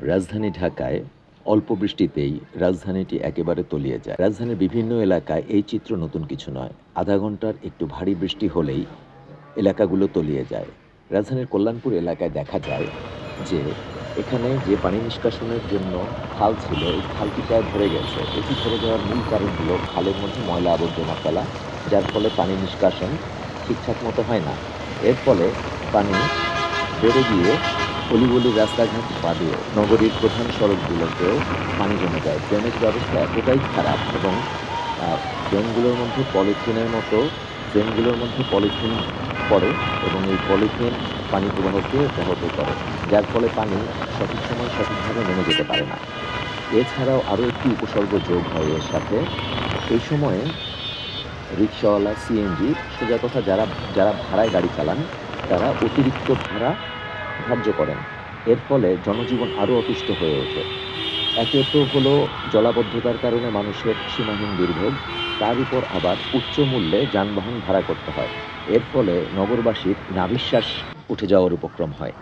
রাজধানী ঢাকায় অল্প বৃষ্টিতেই রাজধানীটি একেবারে তলিয়ে যায়। রাজধানীর বিভিন্ন এলাকায় এই চিত্র নতুন কিছু নয়। আধা ঘণ্টার একটু ভারী বৃষ্টি হলেই এলাকাগুলো তলিয়ে যায়। রাজধানীর কল্যাণপুর এলাকায় দেখা যায় যে, এখানে যে পানি নিষ্কাশনের জন্য খাল ছিল, এই খালটি প্রায় ভরে গেছে। এটি ভরে যাওয়ার মূল কারণ হলো খালের মধ্যে ময়লা আবর্জনা ফেলা, যার ফলে পানি নিষ্কাশন ঠিকঠাক মতো হয় না। এর ফলে পানি বেড়ে গিয়ে অলিগলি রাস্তাঘাট বাদে নগরীর প্রধান সড়কগুলোতেও পানি জমে যায়। ড্রেনেজ ব্যবস্থা এতটাই খারাপ এবং ড্রেনগুলোর মধ্যে পলিথিনের মতো, ড্রেনগুলোর মধ্যে পলিথিন পড়ে এবং এই পলিথিন পানি প্রবাহকে ব্যাহত করে, যার ফলে পানি সঠিক সময় সঠিকভাবে নেমে যেতে পারে না। এছাড়াও আরও একটি উপসর্গ যোগ হয় এর সাথে, এই সময়ে রিক্সাওয়ালা সিএনজি সোজা কথা যারা যারা ভাড়ায় গাড়ি চালান, তারা অতিরিক্ত ভাড়া ধার্য করেন। এর ফলে জনজীবন আরও অতিষ্ঠ হয়ে ওঠে। একে তো হলো জলাবদ্ধতার কারণে মানুষের সীমাহীন দুর্ভোগ, তার উপর আবার উচ্চ মূল্যে যানবাহন ভাড়া করতে হয়। এর ফলে নগরবাসীর নাবিশ্বাস উঠে যাওয়ার উপক্রম হয়।